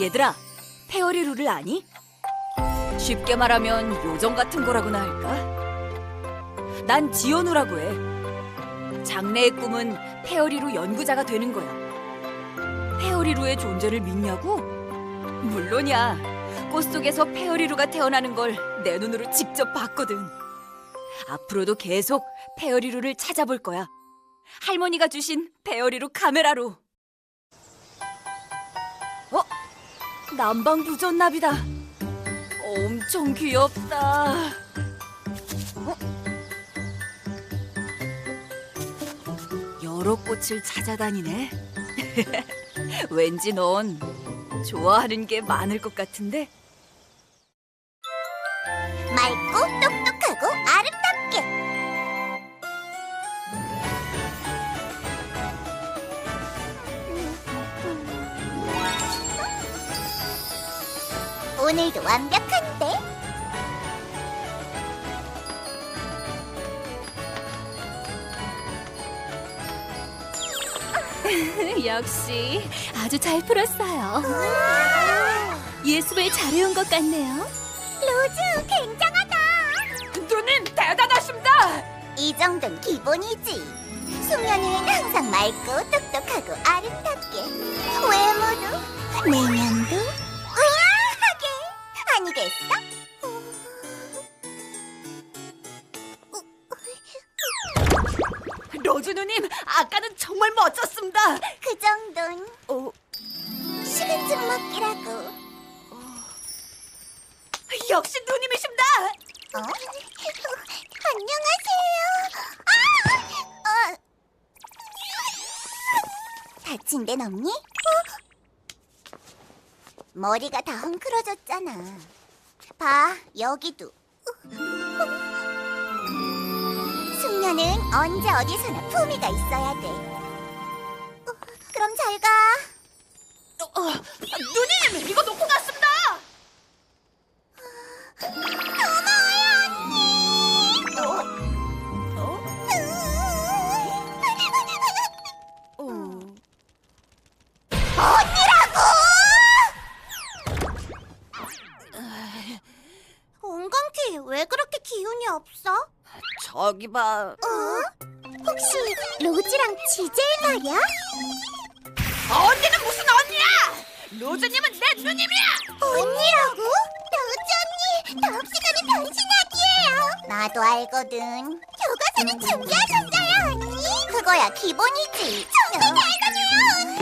얘들아, 페어리 룰을 아니? 쉽게 말하면 요정 같은 거라고나 할까? 난 지연우라고 해. 장래의 꿈은 페어리루 연구자가 되는 거야. 페어리루의 존재를 믿냐고? 물론이야. 꽃 속에서 페어리루가 태어나는 걸 내 눈으로 직접 봤거든. 앞으로도 계속 페어리루를 찾아볼 거야. 할머니가 주신 페어리루 카메라로. 남방부전나비다. 엄청 귀엽다. 어? 여러 꽃을 찾아다니네. 왠지 넌 좋아하는 게 많을 것 같은데. 역시 아주 잘 풀었어요. 예습을 잘해온 것 같네요. 로즈 굉장하다 누님 대단하십니다. 이 정도는 기본이지 숙녀는 항상 맑고 똑똑하고 아름답게 외모도 내면도 우아하게 아니겠어? 로즈 누님 아까는 정말 멋졌습니다. 머리가 다 헝클어졌잖아. 봐, 여기도. 숙녀는 언제 어디서나 품위가 있어야 돼. 봐. 어? 혹시 로즈랑 지젤 말이야? 언니는 무슨 언니야? 로즈님은 내 누님이야. 언니라고? 로즈 언니 다음 시간에 변신하기예요. 나도 알거든. 교과서는 준비하셨어요 언니. 그거야 기본이지. 정말 대단해요 언니.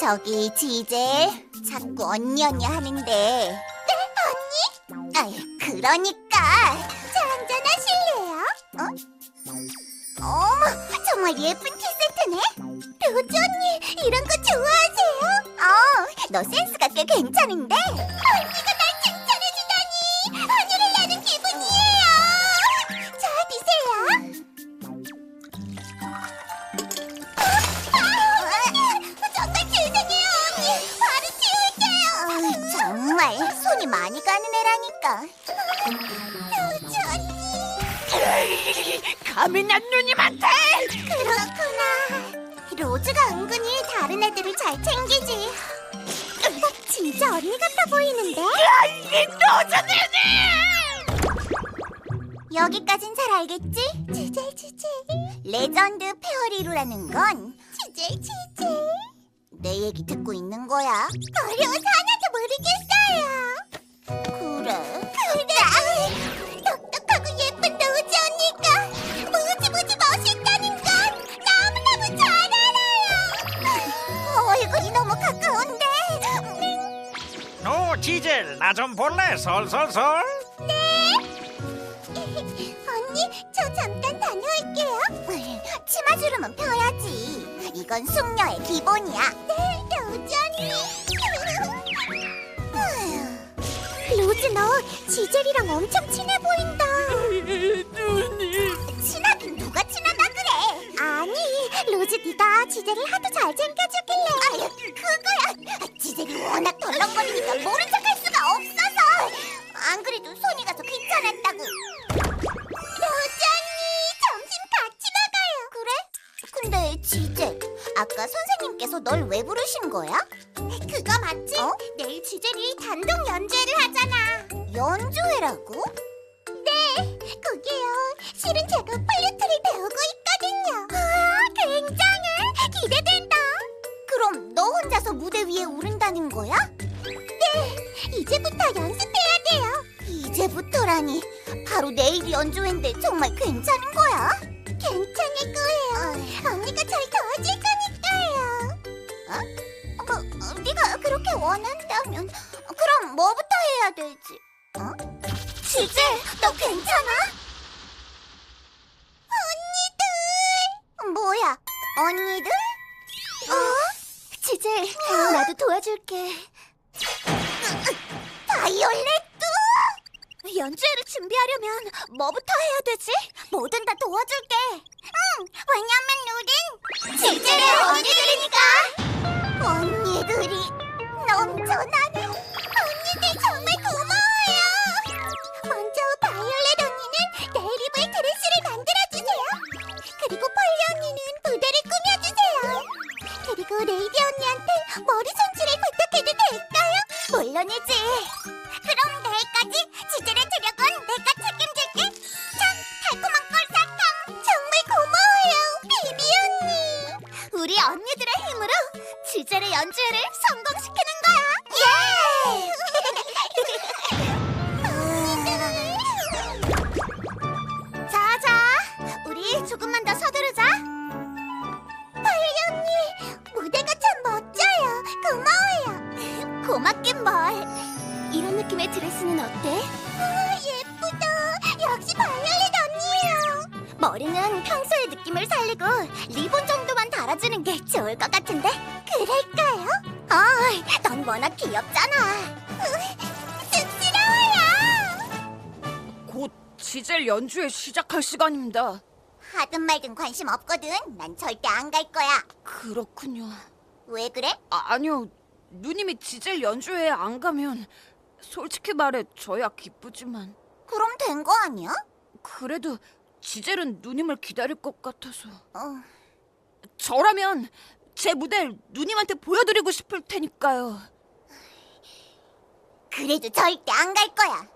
저기 지젤 자꾸 언니 언니 하는데. 네 언니? 아이 그러니까. 예쁜 티세트네. 로즈 언니 이런 거 좋아하세요? 어, 너 센스가 꽤 괜찮은데? 언니가 날 칭찬해주다니 하늘을 나는 기분이에요. 자, 드세요. 아, 정말 죄송해요, 언니. 바로 치울게요. 정말 손이 많이 가는 애라니까. 로즈 언니. 감히 난 누님한테. 그렇구나. 로즈가 은근히 다른 애들을 잘 챙기지. 진짜 언니 같아 보이는데? 이 로즈 누님. 여기까진 잘 알겠지? 지젤 지젤. 레전드 페어리루라는 건 지젤 지젤. 내 얘기 듣고 있는 거야. 어려워서 하나도 모르겠어요. 지젤 나 좀 볼래 솔솔솔 언니, 저 잠깐 다녀올게요. 치마주름은 펴야지. 이건 숙녀의 기본이야. 네, 로즈 언니. 로즈 너 지젤이랑 엄청 친해 보인다. 누님. 친하긴 누가 친하다 그래? 아니, 로즈 네가 지젤을 하도 잘 챙겨주길래. 그거야. 지젤이 워낙 덜렁거리니까 모른 척할 수가 없어서. 안 그래도 손이 가서 귀찮았다고. 언니, 점심 같이 먹어요. 그래? 근데 지젤, 아까 선생님께서 널 왜 부르신 거야? 그건 맞지? 내일 지젤이 단독 연주회를 하잖아. 연주회라고? 네, 그게요. 실은 제가 플루트를 배우고 있거든요. 와, 굉장해. 기대된다. 그럼 너 혼자서 무대 위에 오른 다는 거야? 네, 이제부터 연습해야 돼요. 이제부터라니. 바로 내일 연주회인데 정말 괜찮은 거야? 괜찮을 거예요. 언니가 잘 도와줄 거니까요. 어? 뭐, 어, 네가 그렇게 원한다면 그럼 뭐부터 해야 되지? 어? 지제, 너 괜찮아? 언니들! 뭐야, 언니들? 어? 지젤, 나도 도와줄게. 바이올렛도! 연주회를 준비하려면 뭐부터 해야 되지? 뭐든 다 도와줄게. 응, 왜냐면 우린 지젤의 언니들이니까. 언니들이 넘쳐나네. 느낌의 드레스는 어때? 아, 예쁘다. 역시 바이올렛 언니예요. 머리는 평소의 느낌을 살리고 리본 정도만 달아주는 게 좋을 것 같은데? 그럴까요? 어, 넌 워낙 귀엽잖아. 쑥스러워요. 곧 지젤 연주회 시작할 시간입니다. 하든 말든 관심 없거든. 난 절대 안 갈 거야. 그렇군요. 왜 그래? 아, 아니요. 누님이 지젤 연주회에 안 가면 솔직히 말해 저야 기쁘지만 그럼 된 거 아니야? 그래도 지젤은 누님을 기다릴 것 같아서 어. 저라면 제 무대를 누님한테 보여드리고 싶을 테니까요. 그래도 절대 안 갈 거야.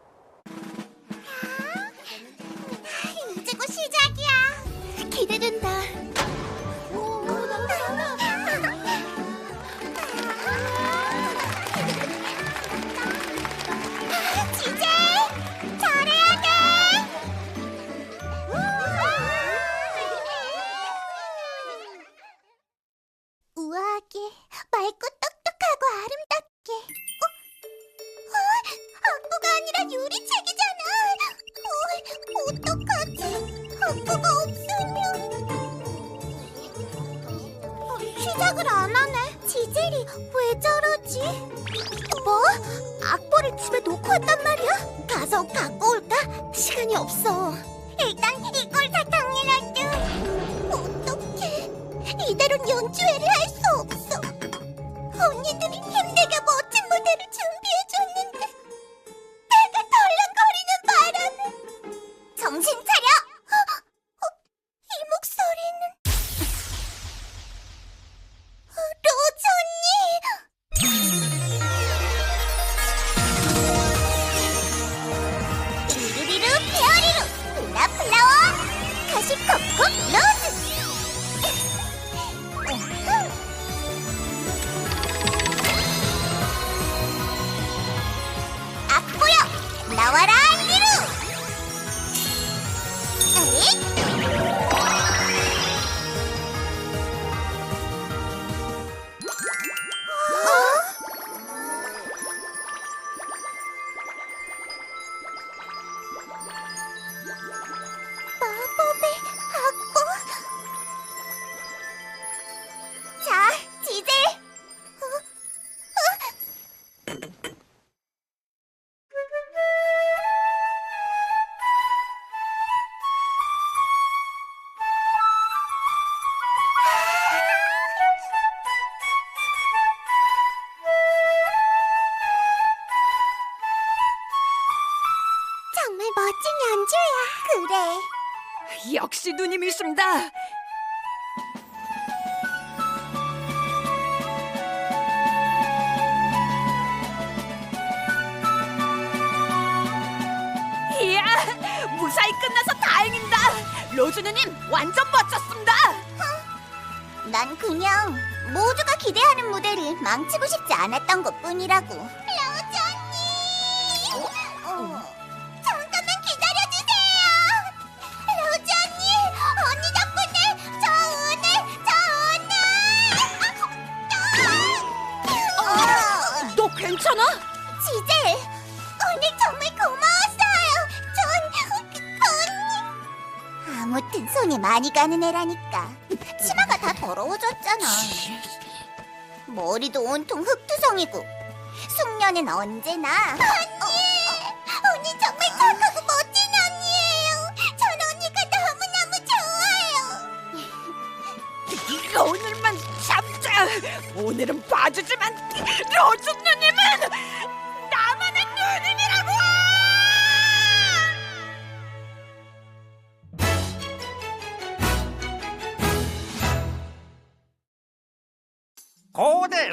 이제 곧 시작이야. 기대된다. 가서 갖고 올까? 시간이 없어. 일단 이걸 다 당연하죠. 어떡해. 이대로는 연주회를 할 수 없어. 언니들이 힘들 멋진 연주야. 그래. 역시 누님 있습니다. 이야, 무사히 끝나서 다행입니다. 로즈 누님 완전 멋졌습니다. 어? 난 그냥 모두가 기대하는 무대를 망치고 싶지 않았던 것뿐이라고. 아무튼 손이 많이 가는 애라니까. 치마가 다 더러워졌잖아. 머리도 온통 흙투성이고. 숙녀는 언제나 언니! 언니 정말 착하고 멋진 언니예요. 전 언니가 너무너무 좋아요. 오늘만 참자. 오늘은 봐주지만 누님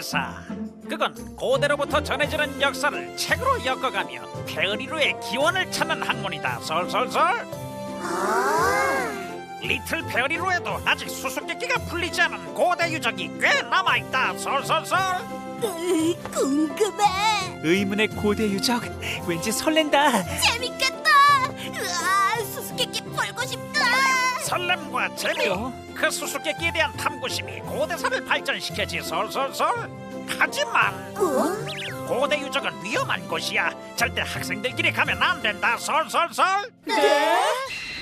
고대사. 그건 고대로부터 전해지는 역사를 책으로 엮어가며 페어리루의 기원을 찾는 학문이다. 솔솔솔. 아, 리틀 페어리루에도 아직 수수께끼가 풀리지 않은 고대 유적이 꽤 남아있다. 솔솔솔. 궁금해. 의문의 고대 유적. 왠지 설렌다. 재밌겠다. 으아 수수께끼 풀고 싶다. 설렘과 재미 어? 그 수수께끼에 대한 탐구심이 고대사를 발전시켜지 솔솔솔 하지만 어? 고대 유적은 위험한 곳이야. 절대 학생들끼리 가면 안 된다 솔솔솔 네?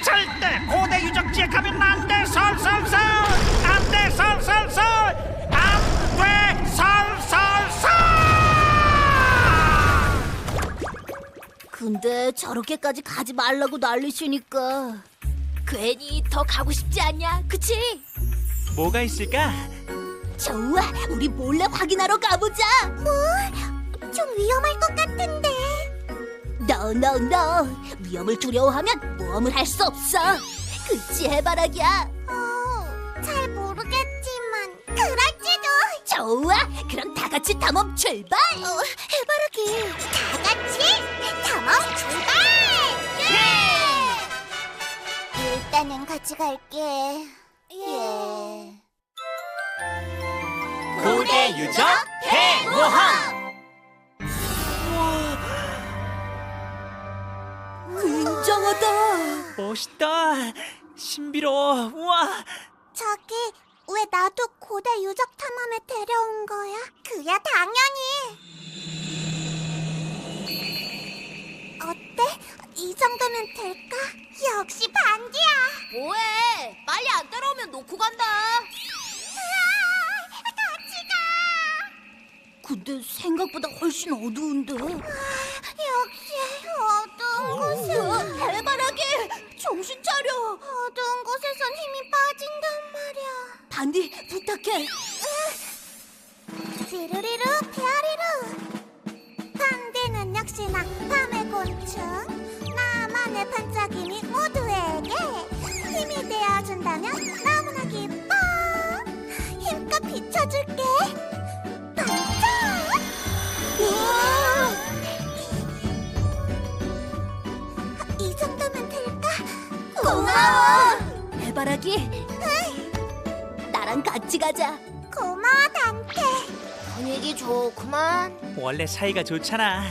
절대 고대 유적지에 가면 안 돼 솔솔솔 안 돼 솔솔솔 안 돼 솔솔솔 근데 저렇게까지 가지 말라고 난리치니까 괜히 더 가고 싶지 않냐? 그치? 뭐가 있을까? 좋아 우리 몰래 확인하러 가보자. 뭐? 좀 위험할 것 같은데. No no no 위험을 두려워하면 모험을 할 수 없어. 그치 해바라기야? 어, 잘 모르겠지만 그럴지도. 좋아 그럼 다 같이 탐험 출발. 어, 해바라기 다 같이 탐험 출발 예 일단은 같이 갈게. 예. 고대 유적 대모험 굉장하다. 멋있다. 신비로워. 우와. 저기 왜 나도 고대 유적 탐험에 데려온 거야? 그야 당연히. 어때? 이 정도면 될까? 역시 반디야. 뭐해? 빨리 안 따라오면 놓고 간다. 같이 가. 근데 생각보다 훨씬 어두운데. 역시 어두운 곳은 해바라기 정신 차려. 어두운 곳에선 힘이 빠진단 말이야. 반디 부탁해. 지루리루 페아리루. 반디는 역시나 밤의 곤충. 반짝임이 모두에게 힘이 되어준다면 너무나 기뻐. 힘껏 비춰줄게. 반짝. 우와. 이 정도면 될까? 고마워. 해바라기. 나랑 같이 가자. 고마워 단테. 분위기 좋구만. 원래 사이가 좋잖아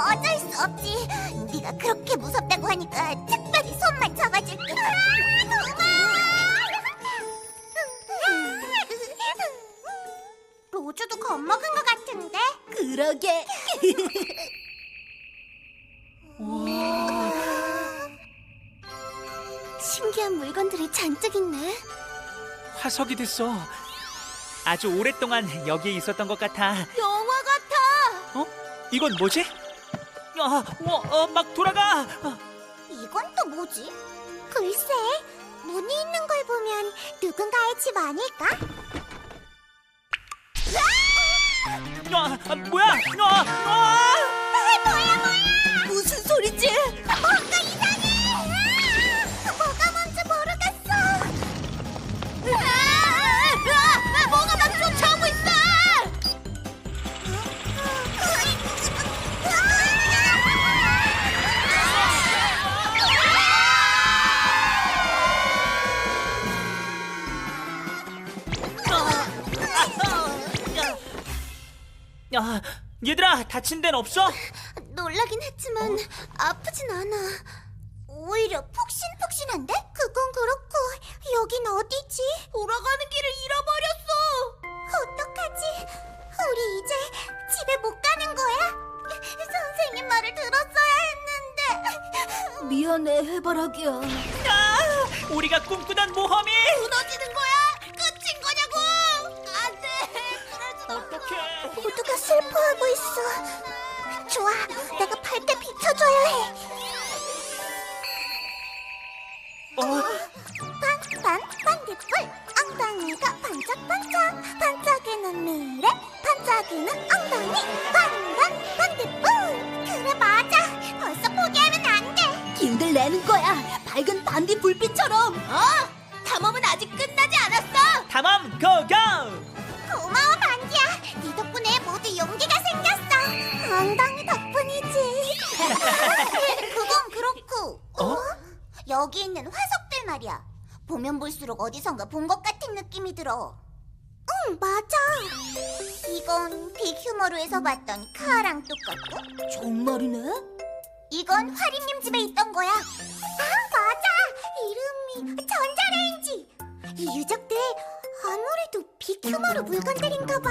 어쩔 수 없지. 네가 그렇게 무섭다고 하니까 특별히 손만 잡아줄게. 로즈도 겁먹은 것 같은데? 그러게. 신기한 물건들이 잔뜩 있네. 화석이 됐어 아주 오랫동안 여기에 있었던 것 같아 영화 같아. 어? 이건 뭐지? 아, 어, 어, 막 돌아가 어, 이건 또 뭐지? 글쎄, 문이 있는 걸 보면 누군가의 집 아닐까? 으아! 아, 아, 뭐야? 아, 아! 없어? 놀라긴 했지만 아프진 않아. 오히려 푹신푹신한데? 그건 그렇고 여긴 어디지? 돌아가는 길을 잃어버렸어. 어떡하지? 우리 이제 집에 못 가는 거야? 선생님 말을 들었어야 했는데 미안해 해바라기야. 아, 우리가 꿈꾸던 모험이 무너지는 거야? 끝인 거냐고? 안 돼. 어떡해? 모두가 슬퍼하고 있어. 좋아, 내가 밝게 비춰줘야 해. 어, 반반 반딧불. 엉덩이가 반짝반짝. 반짝이는 미래 반짝이는 엉덩이. 반반 반딧불. 그래 맞아. 벌써 포기하면 안돼. 힘들 내는 거야. 밝은 반딧 불빛처럼. 어? 탐험은 아직 끝나지 않았어. 탐험 고고! 그건 그렇고 어? 여기 있는 화석들 말이야 보면 볼수록 어디선가 본 것 같은 느낌이 들어 응 맞아 이건 빅휴머루에서 봤던 카랑 똑같고 정말이네. 이건 화림님 집에 있던 거야. 아, 맞아. 이름이 전자레인지. 이 유적들 아무래도 비큐머루 물건들인가 봐.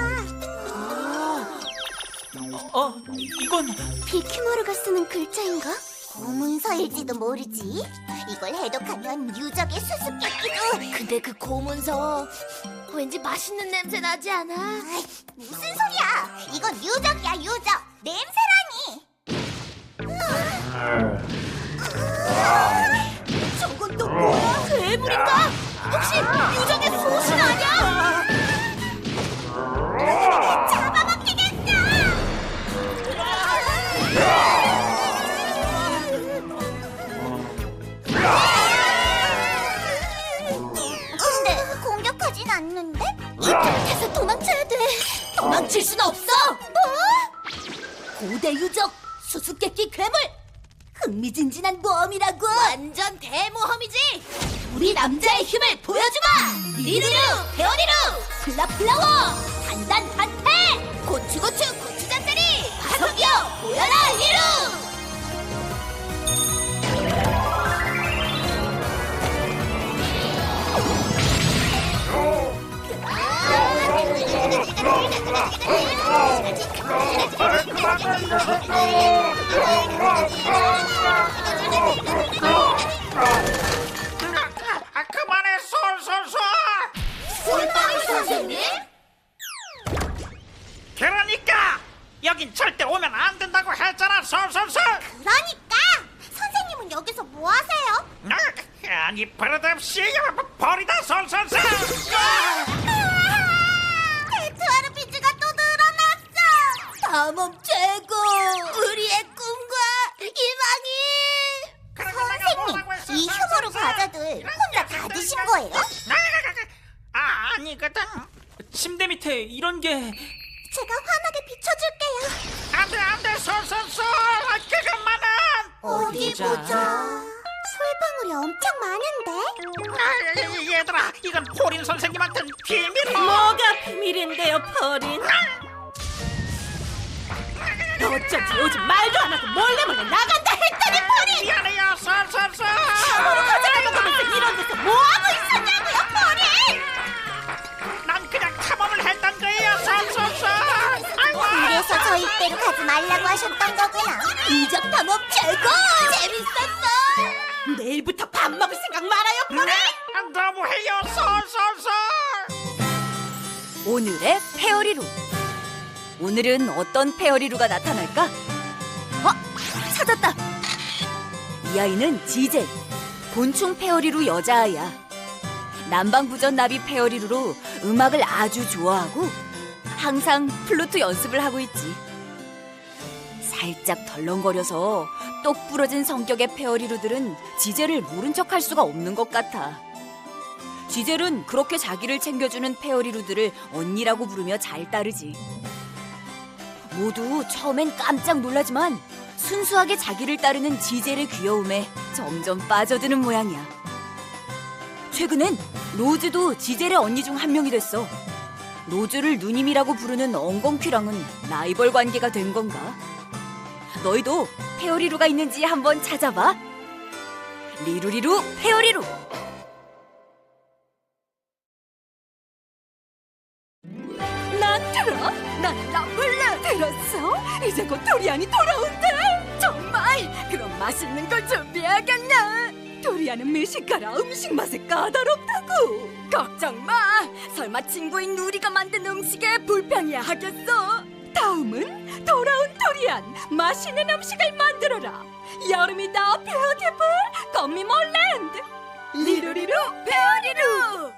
어, 이건 비큐머루가 쓰는 글자인가? 고문서일지도 모르지. 이걸 해독하면 유적의 수수께끼도. 근데 그 고문서 왠지 맛있는 냄새 나지 않아? 무슨 소리야? 이건 유적이야 유적. 냄새라니. 저건 또 뭐야? 괴물인가? 혹시 유적 뭐? 고대 유적 수수께끼 괴물. 흥미진진한 모험이라고. 완전 대모험이지. 우리 남자의 힘을 보여주마. 리루루 베어리루 플라플라워 단단 단패 고추고추 고추장자리. 화석이여 보여라 리루. 아, 그만해 솔솔솔 솔방울 선생님? 그러니까 여긴 절대 오면 안 된다고 했잖아 솔솔솔 그러니까 선생님은 여기서 뭐 하세요? 아, 아니 버릇없이 버리다 솔솔솔 탐험 최고. 우리의 꿈과 희망이. 선생님, 이. 휴머루 과자들 혼자 다 드신 거예요? 아 아니거든 침대 밑에 이런 게 제가 환하게 비춰줄게요. 안돼 안돼 솔솔솔 아, 그것만은 어디 보자. 솔방울이 엄청 많은데? 아, 얘들아 이건 포린 선생님한테는 비밀로 뭐가 비밀인데요, 퍼린? 어쩐지 요즘 말도 안 하고 몰래 몰래 나간다 했더니 퍼린! 미안해요 솔솔솔 탐으로 과자 먹으면서 이런 데서 뭐 하고 있었냐고요, 퍼린! 난 그냥 탐험을 했던 거예요 아이고 그래서 저희 때로 가지 말라고 하셨던 거구나. 인적 탐험 최고! 재밌었어! 내일부터 밥 먹을 생각 말아요, 퍼린! 네, 너무해요 솔솔솔 오늘의 페어리루. 오늘은 어떤 페어리루가 나타날까? 어, 찾았다. 이 아이는 지젤, 곤충 페어리루 여자아이야. 남방부전 나비 페어리루로 음악을 아주 좋아하고 항상 플루트 연습을 하고 있지. 살짝 덜렁거려서 똑 부러진 성격의 페어리루들은 지젤을 모른 척할 수가 없는 것 같아. 지젤은 그렇게 자기를 챙겨주는 페어리루들을 언니라고 부르며 잘 따르지. 모두 처음엔 깜짝 놀라지만 순수하게 자기를 따르는 지젤의 귀여움에 점점 빠져드는 모양이야. 최근엔 로즈도 지젤의 언니 중 한 명이 됐어. 로즈를 누님이라고 부르는 엉겅퀴랑은 라이벌 관계가 된 건가? 너희도 페어리루가 있는지 한번 찾아봐. 리루리루 페어리루. 도리안이 돌아온대. 정말. 그럼 맛있는 걸 준비하겠나? 도리안은 미식가라 음식 맛에 까다롭다고. 걱정 마. 설마 친구인 누리가 만든 음식에 불평이야 하겠어? 다음은 돌아온 도리안 맛있는 음식을 만들어라. 여름이다 뷰티풀 거미 몰랜드 리루리루 페어리루.